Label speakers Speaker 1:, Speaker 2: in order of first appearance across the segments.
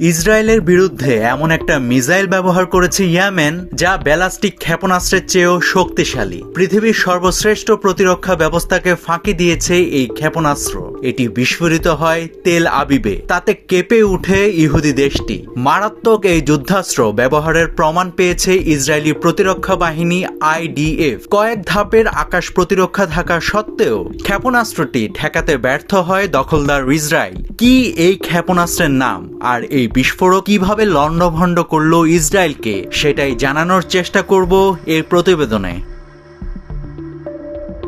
Speaker 1: ইসরায়েলের বিরুদ্ধে এমন একটা মিসাইল ব্যবহার করেছে ইয়ামেন, যা ব্যালাস্টিক ক্ষেপণাস্ত্রের চেয়েও শক্তিশালী। পৃথিবীর সর্বশ্রেষ্ঠ প্রতিরক্ষা ব্যবস্থাকে ফাঁকি দিয়েছে এই ক্ষেপণাস্ত্র। এটি বিস্ফোরিত হয় তেল আবিবে। তাতে কেঁপে উঠে ইহুদি দেশটি। মারাত্মক এই যুদ্ধাস্ত্র ব্যবহারের প্রমাণ পেয়েছে ইসরায়েলি প্রতিরক্ষা বাহিনী আইডিএফ। কয়েক ধাপের আকাশ প্রতিরক্ষা থাকা সত্ত্বেও ক্ষেপণাস্ত্রটি ঠেকাতে ব্যর্থ হয় দখলদার ইসরায়েল। কি এই ক্ষেপণাস্ত্রের নাম? আর এই বিস্ফোরক কীভাবে লণ্ডভণ্ড করল ইসরায়েলকে সেটাই জানানোর চেষ্টা করব এর প্রতিবেদনে।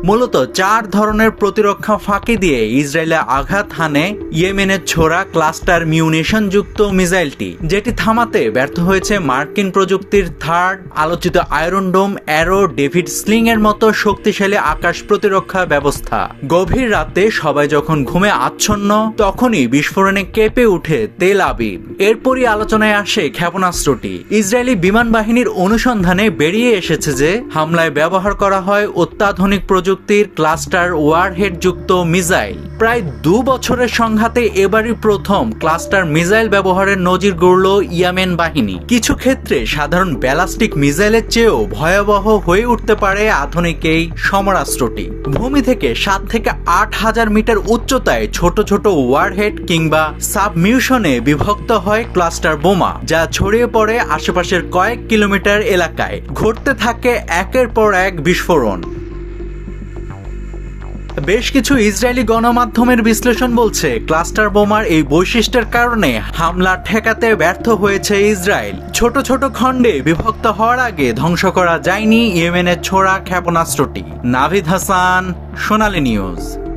Speaker 1: মূলত চার ধরনের প্রতিরক্ষা ফাঁকি দিয়ে ইসরায়েলে আঘাত হানে ইয়েমেনের ছোড়া ক্লাস্টার মিউনিশন যুক্ত মিসাইলটি, যেটি থামাতে ব্যর্থ হয়েছে মার্কিন প্রযুক্তির থার্ড আলোচিত iron dome arrow David sling এর মতো শক্তিশালী আকাশ প্রতিরক্ষা ব্যবস্থা। গভীর রাতে সবাই যখন ঘুমে আচ্ছন্ন, তখনই বিস্ফোরণে কেঁপে উঠে তেল আবিব। এরপরই আলোচনায় আসে ক্ষেপণাস্ত্রটি। ইসরায়েলি বিমান বাহিনীর অনুসন্ধানে বেরিয়ে এসেছে যে, হামলায় ব্যবহার করা হয় অত্যাধুনিক প্রযুক্তির ক্লাস্টার ওয়ারহেড যুক্ত মিসাইল। প্রায় দু বছরের সংঘাতে এবারই প্রথম ক্লাস্টার মিসাইল ব্যবহারের নজির গড়ল ইয়ামেন বাহিনী। কিছু ক্ষেত্রে সাধারণ ব্যালাস্টিক মিসাইলের চেয়েও ভয়াবহ হয়ে উঠতে পারে আধুনিক এই সমরাস্ত্রটি। ভূমি থেকে সাত থেকে আট হাজার মিটার উচ্চতায় ছোট ছোট ওয়ারহেড কিংবা সাবমিউশনে বিভক্ত হয় ক্লাস্টার বোমা, যা ছড়িয়ে পড়ে আশেপাশের কয়েক কিলোমিটার এলাকায়। ঘটতে থাকে একের পর এক বিস্ফোরণ। বেশ কিছু ইসরায়েলি গণমাধ্যমের বিশ্লেষণ বলছে, ক্লাস্টার বোমার এই বৈশিষ্ট্যের কারণে হামলা ঠেকাতে ব্যর্থ হয়েছে ইসরায়েল। ছোট ছোট খণ্ডে বিভক্ত হওয়ার আগে ধ্বংস করা যায়নি ইয়েমেনের ছোড়া ক্ষেপণাস্ত্রটি। নাভিদ হাসান, সোনালী নিউজ।